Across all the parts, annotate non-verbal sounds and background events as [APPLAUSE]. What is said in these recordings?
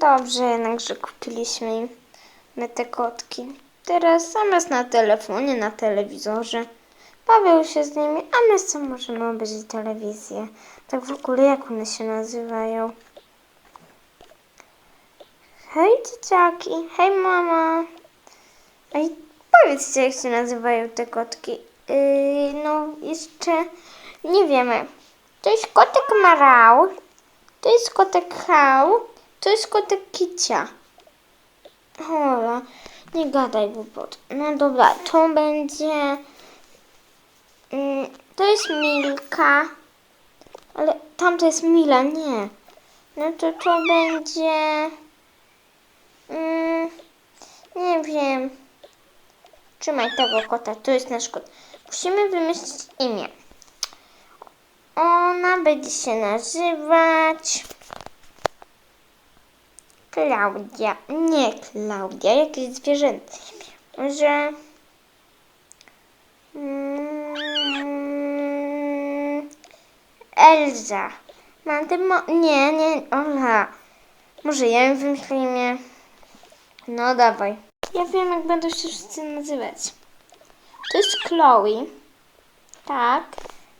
Dobrze jednak, że kupiliśmy na te kotki. Teraz zamiast na telefonie, na telewizorze, bawią się z nimi, a my co możemy obejrzeć telewizję. Tak w ogóle jak one się nazywają? Hej dzieciaki, hej mama. Ej, powiedzcie jak się nazywają te kotki. Yy, no jeszcze nie wiemy. To jest kotek Marał, to jest kotek Hał, to jest kotek Kicia. Hola, nie gadaj głupot. No dobra, to będzie... Mm, to jest Milka. Ale tam to jest Mila, nie. No to to będzie... Mm, nie wiem. Trzymaj tego kota, to jest nasz kot. Musimy wymyślić imię. Ona będzie się nazywać... Klaudia. Nie Klaudia, jakieś zwierzęta. Może... Mm, Elza. Mam ten. Nie, nie, Ola. Może ja im wymyślę imię. No dawaj. Ja wiem, jak będą się wszyscy nazywać. To jest Chloe. Tak.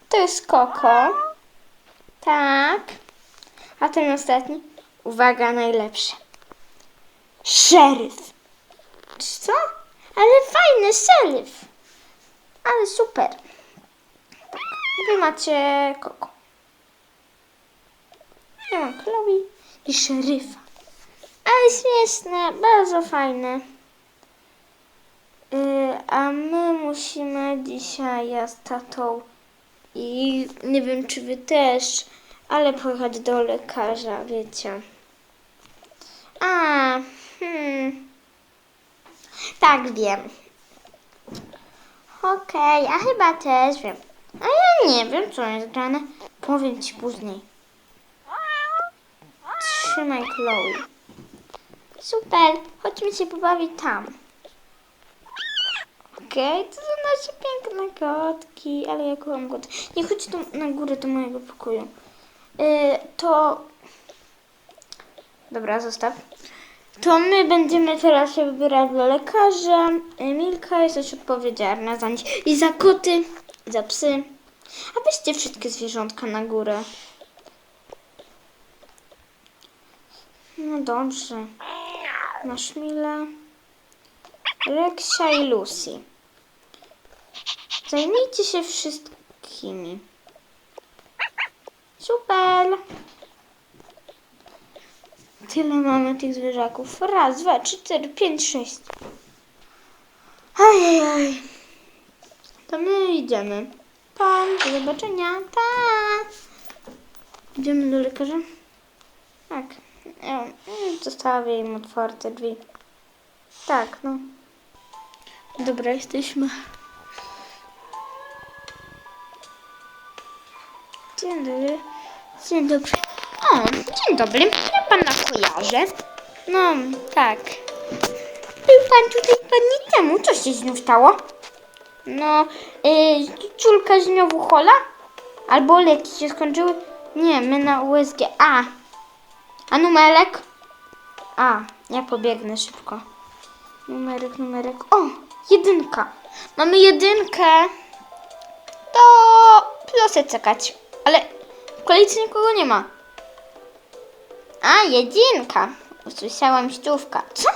To jest Coco. Tak. A ten ostatni? Uwaga, najlepszy. Szeryf. Co? Ale fajny szeryf. Ale super. Wy macie Coco. Ja mam Chloe i szeryfa. Ale śmieszne, bardzo fajne. Yy, a my musimy dzisiaj ja z tatą i nie wiem czy wy też, ale pojechać do lekarza, wiecie. A, hmm. Tak wiem. Okej, ja chyba też wiem. A ja nie wiem, co jest grane. Powiem ci później. Trzymaj Chloe. Super, chodźmy się pobawić tam. Okej, to są nasze piękne kotki, ale ja kocham kot. Nie chodź tu na górę do mojego pokoju. Yy, to... Dobra, zostaw. To my będziemy teraz się wybierać do lekarza. Yy, Milka jest też odpowiedzialna za nich. I za koty, i za psy. A weźcie wszystkie zwierzątka na górę. No dobrze. Masz Milę. Reksia i Lucy. Zajmijcie się wszystkimi. Super. Tyle mamy tych zwierzaków. Raz, dwa, trzy, cztery, pięć, sześć. Ajajaj. To my idziemy. Pa, do zobaczenia. Pa. Idziemy do lekarza? Tak. Zostawię im otwarte drzwi. Tak, no. Dobra, jesteśmy. Dzień dobry. Dzień dobry. O, dzień dobry. Ja pana kojarzę. No, tak. Był pan tutaj dwa dni temu. Co się znów stało? No, y, ciulka znowu hola? Albo leki się skończyły? Nie, my na USG. A. A numerek? A, ja pobiegnę szybko. Numerek, numerek. O, jedynka. Mamy jedynkę. To proszę czekać. Ale w kolejce nikogo nie ma. A, jedynka. Usłyszałam stówka. Co?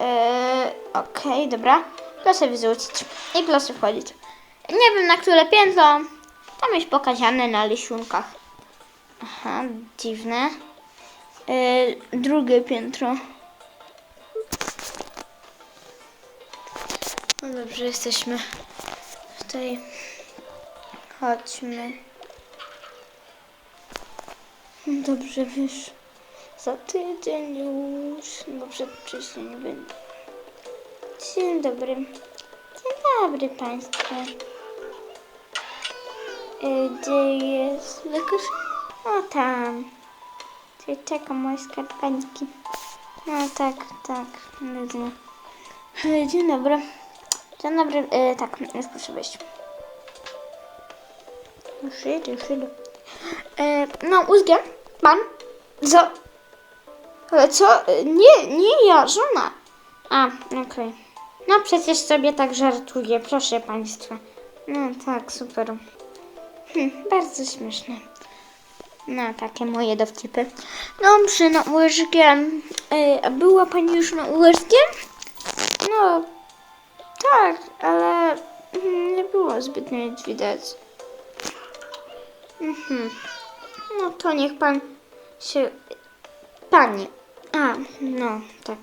Eee, Okej, dobra. Proszę wyrzucić. I proszę wchodzić. Nie wiem na które piętro. Tam jest pokazane na lesionkach. Aha, dziwne. Eee, drugie piętro. No dobrze, jesteśmy tutaj. Chodźmy. Dobrze, wiesz, za tydzień już, bo przedwcześnie nie będę. Dzień dobry. Dzień dobry Państwu. E, Gdzie jest lekarz? O tam. Tutaj czeka moje skarpeńki. No tak, tak, widzę. E, Dzień dobry. Dzień dobry, e, tak, już proszę wejść. Już idę, już idę. E, no, uzgę, pan, za... Ale co? Nie, nie ja, żona. A, okej. No przecież sobie tak żartuję, proszę państwa. No tak, super. Hm, bardzo śmieszne. No, takie moje dowcipy. Dobrze, USG. Ej, a była pani już na USG? No, tak, ale mm, nie było zbytnio nic widać. Mhm. No to niech pan się... Pani. A, no, tak.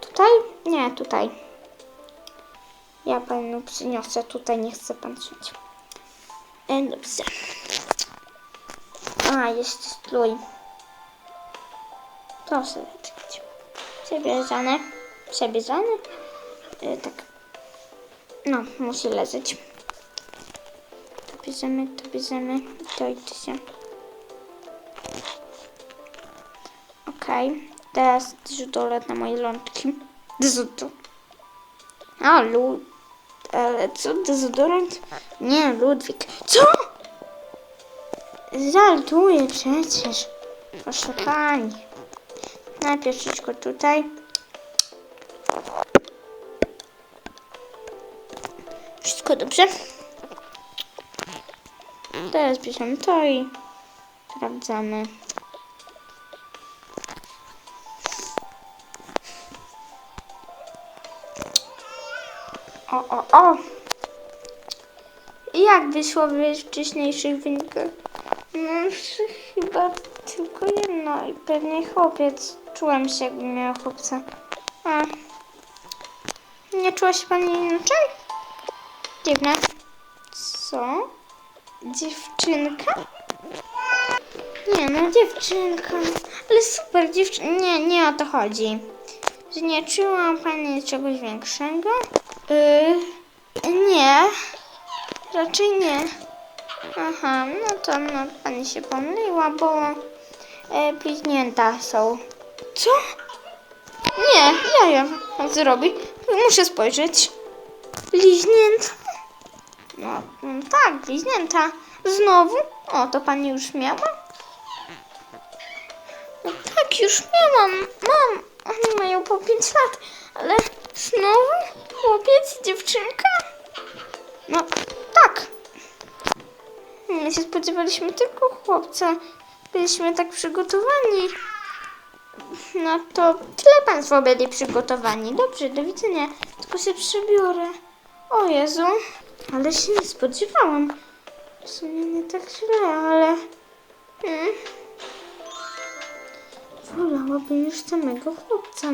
Tutaj? Nie, tutaj. Ja panu przyniosę tutaj, nie chce pan wziąć. E, dobrze. A, jeszcze strój. Proszę zaczekać. Przebierzane. Przebierzane? E, tak. No, musi leżeć. To bierzemy, to bierzemy. To idź się. Okej. Teraz dezodorant na moje lądki. Dezodorant. A, lud... Ale co? Dezodorant? Nie, Ludwik. Co? Żartuję przecież. Proszę pani. Najpierw wszystko tutaj. Wszystko dobrze? Teraz bierzemy to i sprawdzamy. O, o, o! Jak wyszło w wcześniejszych wynikach? No, chyba tylko jedno i pewnie chłopiec. Czułem się, jakbym miała chłopca. A. Nie czuła się pani inaczej? Dziwne. Co? Dziewczynka? Nie no, dziewczynka. Ale super, dziewczynka. Nie, nie o to chodzi. Że nie czuła pani czegoś większego? Yy, nie. Raczej nie. Aha, no to no, pani się pomyliła, bo bliźnięta są. Co? Nie, ja ja on zrobi. Muszę spojrzeć. Bliźnięta? No, tak, bliźnięta. Znowu? O, to pani już miała? No tak, już miałam. Mam. Oni mają po 5 lat. Ale znowu? Chłopiec, dziewczynka? No, tak. My się spodziewaliśmy tylko chłopca. Byliśmy tak przygotowani. No to tyle Państwo byli przygotowani. Dobrze, do widzenia. Tylko się przebiorę. O Jezu, ale się nie spodziewałam. W sumie nie tak źle, ale... Mm. Wolałabym już samego chłopca,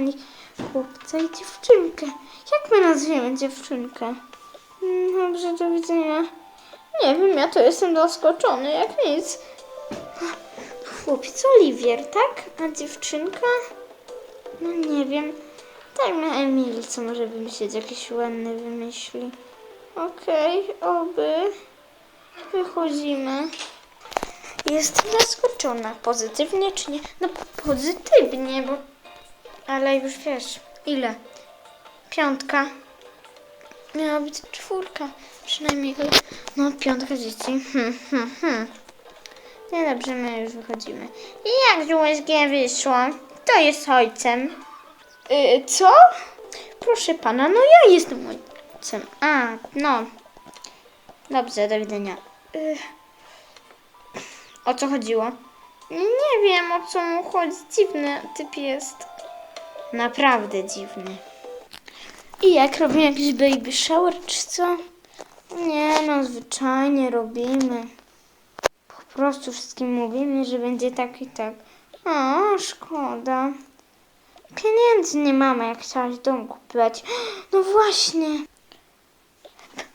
chłopca i dziewczynkę. Jak my nazwiemy dziewczynkę? Mm, Dobrze, do widzenia. Nie wiem, ja to jestem zaskoczony, jak nic. Chłopiec Oliwier, tak? A dziewczynka? No nie wiem. Dajmy Emilii, co może wymyślić, jakieś ładne wymyśli. Okej, oby. Wychodzimy. Jestem zaskoczona. Pozytywnie czy nie? No pozytywnie, bo... Ale już wiesz, ile? Piątka. Miała być czwórka. Przynajmniej. No, piątka dzieci. Hmm, hmm, hmm. Nie dobrze, my już wychodzimy. I jak z USG wyszło? Kto jest ojcem? Y, co? Proszę pana, no ja jestem ojcem. A, no. Dobrze, do widzenia. Y, o co chodziło? Nie wiem, o co mu chodzi. Dziwny typ jest. Naprawdę dziwny. I jak robimy jakiś baby shower, czy co? Nie no, zwyczajnie robimy. Po prostu wszystkim mówimy, że będzie tak i tak. O, szkoda. Pieniędzy nie mamy, jak chciałaś dom kupować. [GASPS] No właśnie.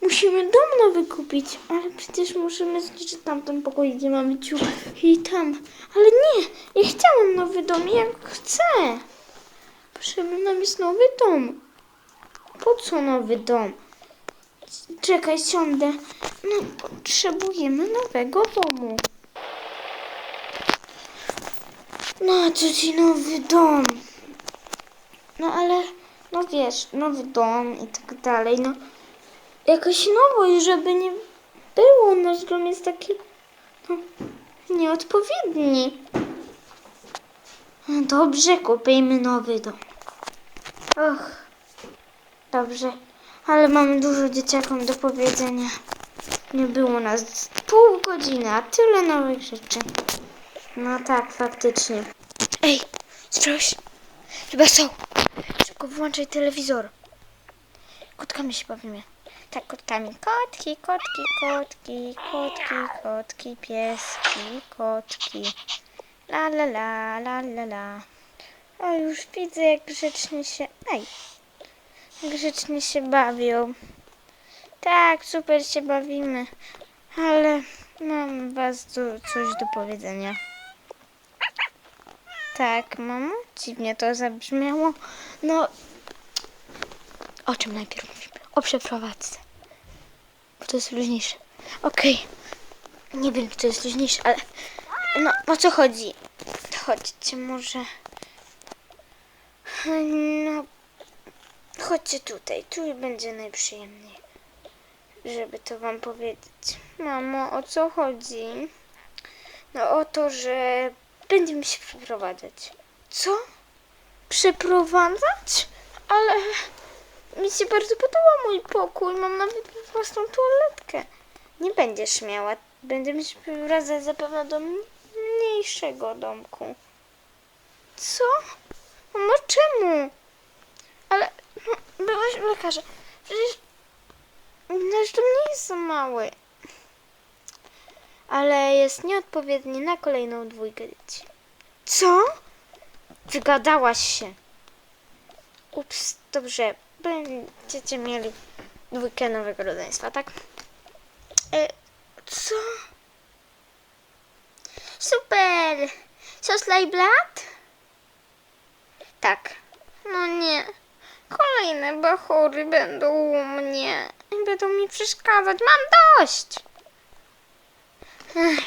Musimy dom nowy kupić, ale przecież musimy zniszczyć tamten pokój, gdzie mamy ciuch i tam. Ale nie, ja chciałam nowy dom, jak chcę. Potrzebny nam jest nowy dom. Po co nowy dom? Czekaj, siądę. No, potrzebujemy nowego domu. No, co ci nowy dom? No, ale, no wiesz, nowy dom i tak dalej, no. Jakoś nowość, żeby nie było. Nasz dom jest taki, no, nieodpowiedni. Dobrze, kupimy nowy dom. Och, dobrze, ale mamy dużo dzieciakom do powiedzenia. Nie było nas pół godziny, a tyle nowych rzeczy. No tak, faktycznie. Ej, słyszałeś? Chyba są. Szybko włączaj telewizor. Kotkami się bawimy. Tak, kotkami. Kotki, kotki, kotki, kotki, kotki, pieski, kotki. La la la, la la la. O, już widzę, jak grzecznie się... Ej, grzecznie się bawią. Tak, super się bawimy, ale mam was tu coś do powiedzenia. Tak, mamo? Dziwnie to zabrzmiało. No, o czym najpierw mówimy? O przeprowadzce. Bo to jest luźniejsze. Okej. Nie wiem, kto jest luźniejszy, ale... No, o co chodzi? Chodźcie może... No... Chodźcie tutaj, tu będzie najprzyjemniej. Żeby to wam powiedzieć. Mamo, o co chodzi? No o to, że będziemy się przeprowadzać. Co? Przeprowadzać? Ale mi się bardzo podoba mój pokój. Mam nawet własną toaletkę. Nie będziesz miała. Będziemy się przeprowadzać zapewne do mniejszego domku. Co? Ale byłaś u lekarza. Przecież nasz dom nie jest za mały. Ale jest nieodpowiedni na kolejną dwójkę dzieci. Co? Wygadałaś się. Ups, dobrze. Będziecie mieli dwójkę nowego rodzeństwa, tak? E, co? Super! Siostra i blat? Tak. No nie. Kolejne bachory będą u mnie. I Będą mi przeszkadzać. Mam dość! Ech,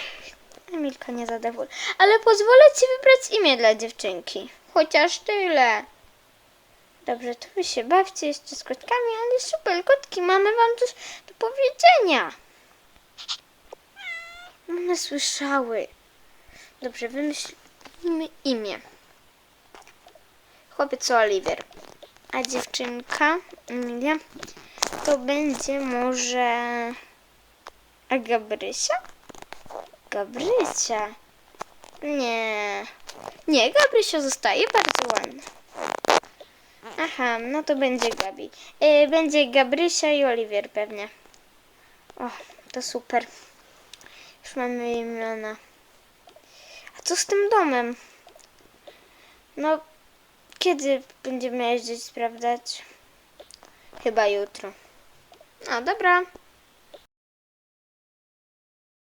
Emilka nie zadowolona. Ale pozwolę ci wybrać imię dla dziewczynki. Chociaż tyle. Dobrze, to wy się bawcie jeszcze z kotkami, ale super, kotki, mamy wam coś do powiedzenia. One słyszały. Dobrze, wymyślimy imię. Chłopiec Oliver, a dziewczynka Emilia to będzie może a Gabrysia? Gabrysia. Nie. Nie, Gabrysia zostaje bardzo ładna. Aha, no to będzie Gabi. Y, będzie Gabrysia i Oliwier pewnie. O, to super. Już mamy imiona. A co z tym domem? No, kiedy będziemy jeździć sprawdzać? Chyba jutro. No dobra.